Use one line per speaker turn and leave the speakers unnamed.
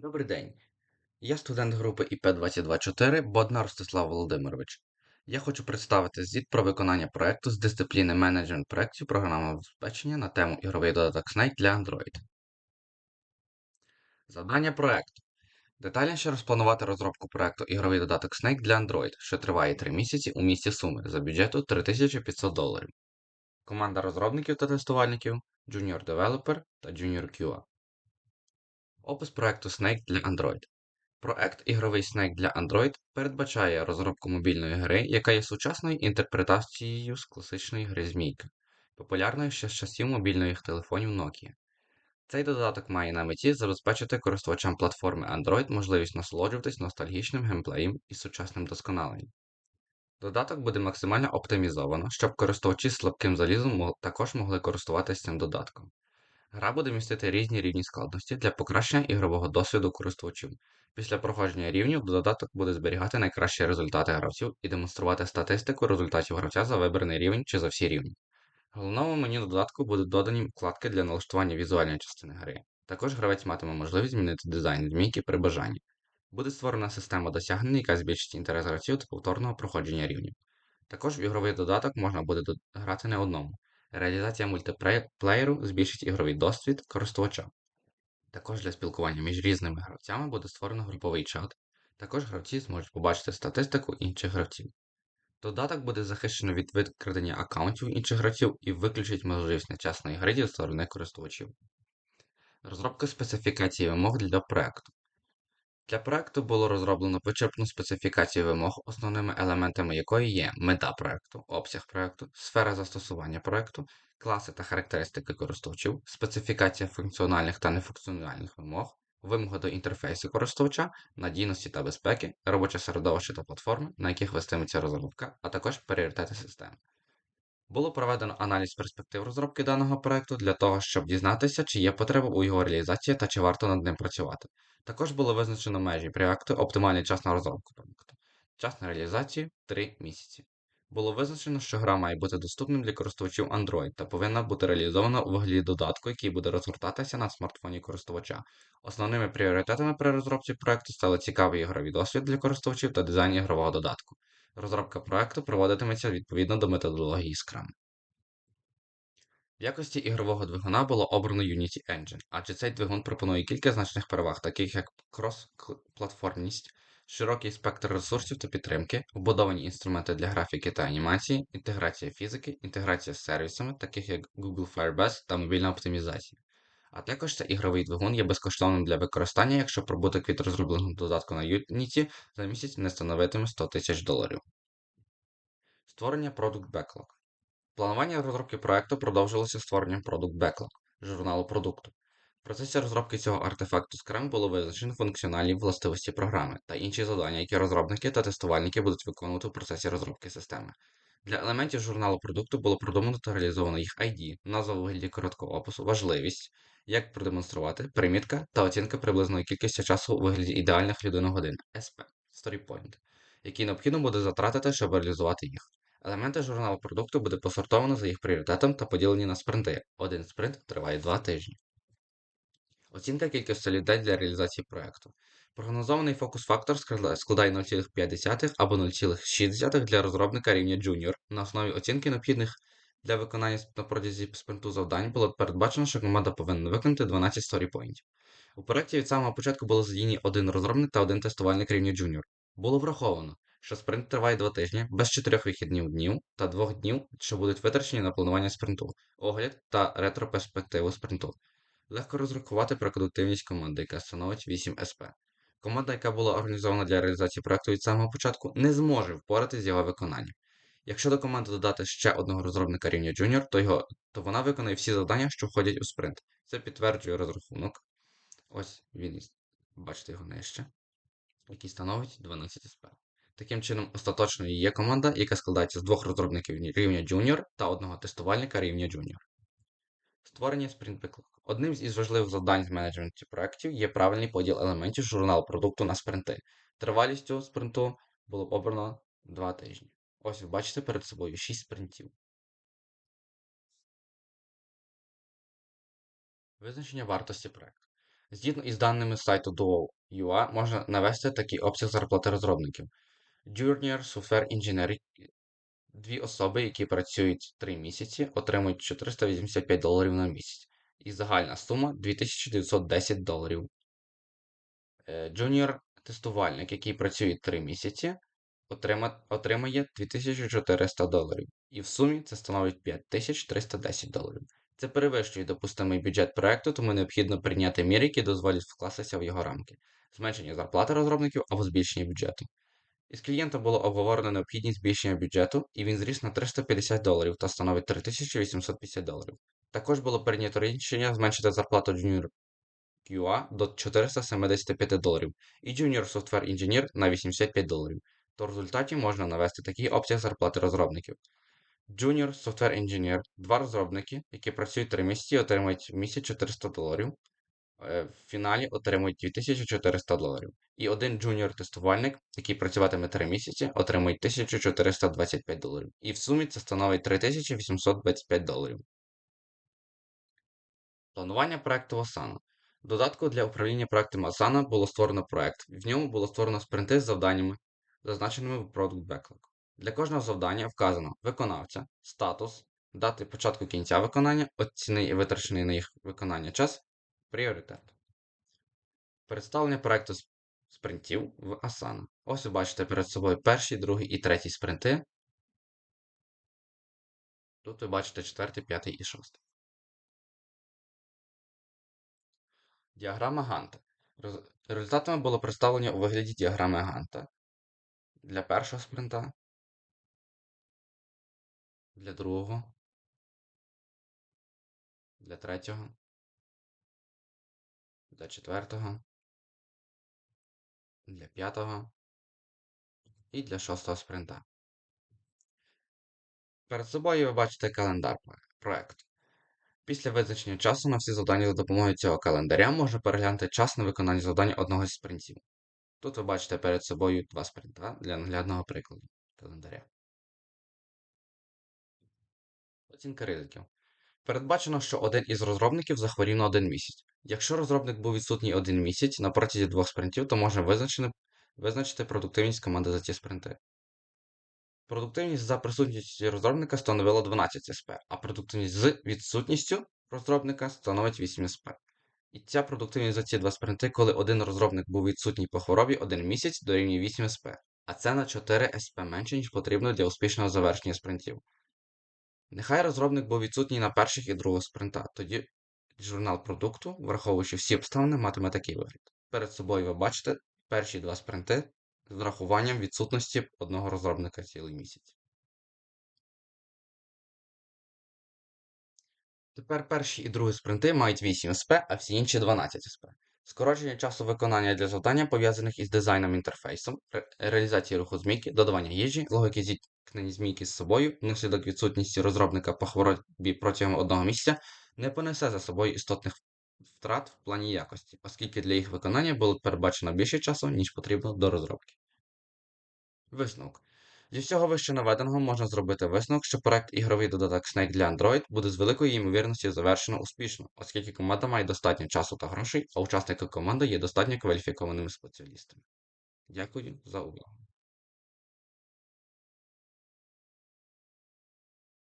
Добрий день. Я студент групи ІП-2024 Боднар Ростислав Володимирович. Я хочу представити звіт про виконання проєкту з дисципліни менеджмент проєктів програмного забезпечення на тему ігровий додаток Snake для Android. Завдання проєкту. Детальніше розпланувати розробку проєкту ігровий додаток Snake для Android, що триває 3 місяці у місті Суми за бюджету 3500 доларів. Команда розробників та тестувальників Junior Developer та Junior QA. Опис проєкту Snake для Android. Проект ігровий Snake для Android передбачає розробку мобільної гри, яка є сучасною інтерпретацією з класичної гри Змійка, популярної ще з часів мобільних телефонів Nokia. Цей додаток має на меті забезпечити користувачам платформи Android можливість насолоджуватись ностальгічним геймплеєм і сучасним досконаленням. Додаток буде максимально оптимізовано, щоб користувачі з слабким залізом також могли користуватися цим додатком. Гра буде містити різні рівні складності для покращення ігрового досвіду користувачів. Після проходження рівнів додаток буде зберігати найкращі результати гравців і демонструвати статистику результатів гравця за вибраний рівень чи за всі рівні. Головному меню додатку будуть додані вкладки для налаштування візуальної частини гри. Також гравець матиме можливість змінити дизайн змійки при бажанні. Буде створена система досягнень, яка збільшить інтерес гравців до повторного проходження рівнів. Також в ігровий додаток можна буде грати не одному. Реалізація мультиплеєру збільшить ігровий досвід користувача. Також для спілкування між різними гравцями буде створено груповий чат. Також гравці зможуть побачити статистику інших гравців. Додаток буде захищено від викрадення аккаунтів інших гравців і виключить можливість нечесної гри зі сторони користувачів. Розробка специфікації вимог для проекту. Для проекту було розроблено вичерпну специфікацію вимог, основними елементами якої є мета проекту, обсяг проекту, сфера застосування проекту, класи та характеристики користувачів, специфікація функціональних та нефункціональних вимог, вимоги до інтерфейсу користувача, надійності та безпеки, робоче середовище та платформи, на яких вестиметься розробка, а також пріоритети системи. Було проведено аналіз перспектив розробки даного проекту для того, щоб дізнатися, чи є потреба у його реалізації та чи варто над ним працювати. Також було визначено межі проекту, оптимальний час на розробку проекту. Час на реалізацію 3 місяці. Було визначено, що гра має бути доступним для користувачів Android та повинна бути реалізована у вигляді додатку, який буде розгортатися на смартфоні користувача. Основними пріоритетами при розробці проекту стали цікавий ігровий досвід для користувачів та дизайн ігрового додатку. Розробка проекту проводитиметься відповідно до методології Scrum. В якості ігрового двигуна було обрано Unity Engine, адже цей двигун пропонує кілька значних переваг, таких як крос-платформність, широкий спектр ресурсів та підтримки, вбудовані інструменти для графіки та анімації, інтеграція фізики, інтеграція з сервісами, таких як Google Firebase та мобільна оптимізація. А також цей ігровий двигун є безкоштовним для використання, якщо прибуток від розробленого додатку на Unity за місяць не становитиме 100 тисяч доларів. Створення Product Backlog. Планування розробки проекту продовжилося створенням Product Backlog журналу продукту. В процесі розробки цього артефакту Scrum було визначено функціональні властивості програми та інші завдання, які розробники та тестувальники будуть виконувати в процесі розробки системи. Для елементів журналу продукту було продумано та реалізовано їх ID, назва вигляді короткого опису, важливість, як продемонструвати, примітка та оцінка приблизної кількості часу у вигляді ідеальних людиногодин SP, Storypoint, які необхідно буде затратити, щоб реалізувати їх. Елементи журналу продукту буде посортовано за їх пріоритетом та поділені на спринти. Один спринт триває 2 тижні. Оцінка кількості людей для реалізації проєкту. Прогнозований фокус-фактор складає 0,5 або 0,6 для розробника рівня Junior. На основі оцінки необхідних для виконання на протязі спринту завдань було передбачено, що команда повинна виконати 12 сторіпоінтів. У проєкті від самого початку було задіяні один розробник та один тестувальник рівня Junior. Було враховано, що спринт триває 2 тижні без 4 вихідних днів та 2 днів, що будуть витрачені на планування спринту, огляд та ретроперспективу спринту. Легко розрахувати про продуктивність команди, яка становить 8 СП. Команда, яка була організована для реалізації проекту від самого початку, не зможе впоратися з його виконанням. Якщо до команди додати ще одного розробника рівня Junior, то його, то вона виконає всі завдання, що входять у спринт. Це підтверджує розрахунок. Ось він, бачите його нижче, який становить 12 СП. Таким чином, остаточною є команда, яка складається з двох розробників рівня Junior та одного тестувальника рівня Junior. Створення Backlog. Одним із важливих завдань з менеджменті проєктів є правильний поділ елементів журналу продукту на спринти. Тривалість цього спринту було б обрано 2 тижні. Ось ви бачите перед собою 6 спринтів. Визначення вартості проєкту. Згідно із даними сайту Duo.ua, можна навести такий обсяг зарплати розробників. Junior Software Engineer – дві особи, які працюють 3 місяці, отримують 485 доларів на місяць. І загальна сума 2910 доларів. Е, Junior тестувальник, який працює 3 місяці, отримає 2400 доларів. І в сумі це становить 5310 доларів. Це перевищує допустимий бюджет проекту, тому необхідно прийняти міри, які дозволять вкластися в його рамки. Зменшення зарплати розробників або збільшення бюджету. Із клієнтом було обговорено необхідність збільшення бюджету, і він зріс на 350 доларів та становить 3850 доларів. Також було прийнято рішення зменшити зарплату Junior QA до 475 доларів і Junior Software Engineer на 85 доларів. То в результаті можна навести такий обсяг зарплати розробників. Junior Software Engineer – два розробники, які працюють 3 місяці, отримують в місяць 400 доларів. е, В фіналі отримують 2400 доларів. І один джуніор-тестувальник, який працюватиме 3 місяці, отримує 1425 доларів. І в сумі це становить 3825 доларів. Планування проекту Asana. Додатку для управління проектом Asana було створено проект. В ньому було створено спринти з завданнями, зазначеними в Product Backlog. Для кожного завдання вказано виконавця, статус, дати початку кінця виконання, оцінений і витрачений на їх виконання час, пріоритет. Представлення проекту спринтів в Asana. Ось ви бачите перед собою перший, другий і третій спринти. Тут ви бачите четвертий, п'ятий і шостий. Діаграма Ганта. Результатами було представлення у вигляді діаграми Ганта для першого спринта, для другого, для третього, для четвертого, для п'ятого і для шостого спринта. Перед собою ви бачите календар про- проекту. Після визначення часу на всі завдання за допомогою цього календаря можна переглянути час на виконання завдань одного з спринтів. Тут ви бачите перед собою два спринта для наглядного прикладу календаря. Оцінка ризиків. Передбачено, що один із розробників захворів на один місяць. Якщо розробник був відсутній один місяць на протязі двох спринтів, то можна визначити, продуктивність команди за ці спринти. Продуктивність за присутністю розробника становила 12 СП, а продуктивність з відсутністю розробника становить 8 СП. І ця продуктивність за ці два спринти, коли один розробник був відсутній по хворобі один місяць дорівнює 8 СП, а це на 4 СП менше, ніж потрібно для успішного завершення спринтів. Нехай розробник був відсутній на перших і другого спринта, тоді журнал продукту, враховуючи всі обставини, матиме такий вигляд. Перед собою ви бачите перші два спринти з врахуванням відсутності одного розробника цілий місяць. Тепер перші і другі спринти мають 8 СП, а всі інші 12 СП. Скорочення часу виконання для завдання, пов'язаних із дизайном інтерфейсом, ре- реалізації руху змійки, додавання їжі, логіки зіткнення змійки з собою, внаслідок відсутності розробника по хворобі протягом одного місяця, не понесе за собою істотних втрат в плані якості, оскільки для їх виконання було передбачено більше часу, ніж потрібно до розробки. Висновок. Зі всього вище наведеного можна зробити висновок, що проект ігровий додаток Snake для Android буде з великою ймовірністю завершено успішно, оскільки команда має достатньо часу та грошей, а учасники команди є достатньо кваліфікованими спеціалістами. Дякую за увагу.